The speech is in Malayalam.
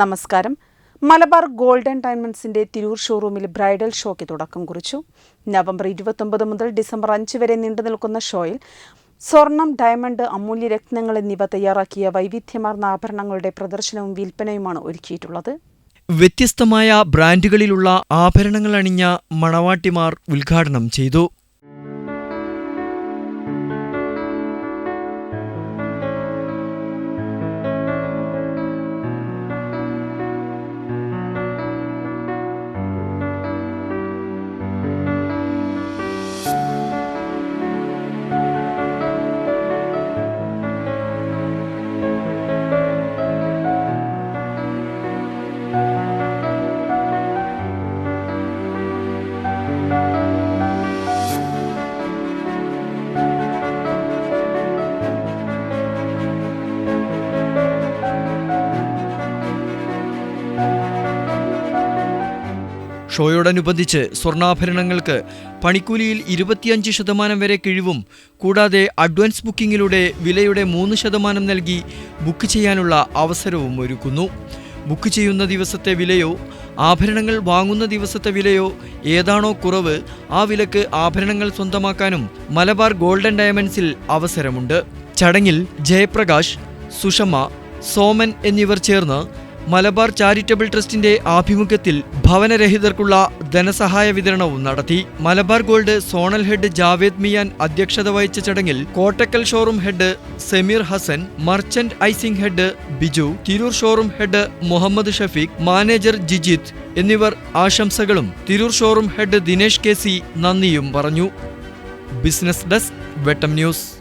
നമസ്കാരം. മലബാർ ഗോൾഡൻ ഡയമണ്ട്സിന്റെ തിരൂർ ഷോറൂമിൽ ബ്രൈഡൽ ഷോയ്ക്ക് തുടക്കം കുറിച്ചു. നവംബർ ഇരുപത്തൊമ്പത് മുതൽ ഡിസംബർ അഞ്ച് വരെ നീണ്ടു നിൽക്കുന്ന ഷോയിൽ സ്വർണം ഡയമണ്ട് അമൂല്യ രത്നങ്ങൾ എന്നിവ തയ്യാറാക്കിയ വൈവിധ്യമാർന്ന ആഭരണങ്ങളുടെ പ്രദർശനവും വിൽപ്പനയുമാണ് ഒരുക്കിയിട്ടുള്ളത്. വ്യത്യസ്തമായ ബ്രാൻഡുകളിലുള്ള ആഭരണങ്ങൾ അണിഞ്ഞ മണവാട്ടിമാർ ഉദ്ഘാടനം ചെയ്തു. ഷോയോടനുബന്ധിച്ച് സ്വർണാഭരണങ്ങൾക്ക് പണിക്കൂലിയിൽ ഇരുപത്തിയഞ്ച് ശതമാനം വരെ കിഴിവും കൂടാതെ അഡ്വാൻസ് ബുക്കിംഗിലൂടെ വിലയുടെ മൂന്ന് ശതമാനം നൽകി ബുക്ക് ചെയ്യാനുള്ള അവസരവും ഒരുക്കുന്നു. ബുക്ക് ചെയ്യുന്ന ദിവസത്തെ വിലയോ ആഭരണങ്ങൾ വാങ്ങുന്ന ദിവസത്തെ വിലയോ ഏതാണോ കുറവ് ആ വിലക്ക് ആഭരണങ്ങൾ സ്വന്തമാക്കാനും മലബാർ ഗോൾഡൻ ഡയമണ്ട്സിൽ അവസരമുണ്ട്. ചടങ്ങിൽ ജയപ്രകാശ് സുഷമ സോമൻ എന്നിവർ ചേർന്ന് മലബാർ ചാരിറ്റബിൾ ട്രസ്റ്റിന്റെ ആഭിമുഖ്യത്തിൽ ഭവനരഹിതർക്കുള്ള ധനസഹായ വിതരണവും നടത്തി. Malabar gold zonal head Javed Mian അധ്യക്ഷത വഹിച്ച ചടങ്ങിൽ Kottakkal showroom head Sameer Hasan merchandising head Biju Tirur showroom head Muhammad Shafeeq manager Jijith എന്നിവർ ആശംസകളും Tirur showroom head Dinesh K C നന്ദിയും പറഞ്ഞു. Business desk Vettam news.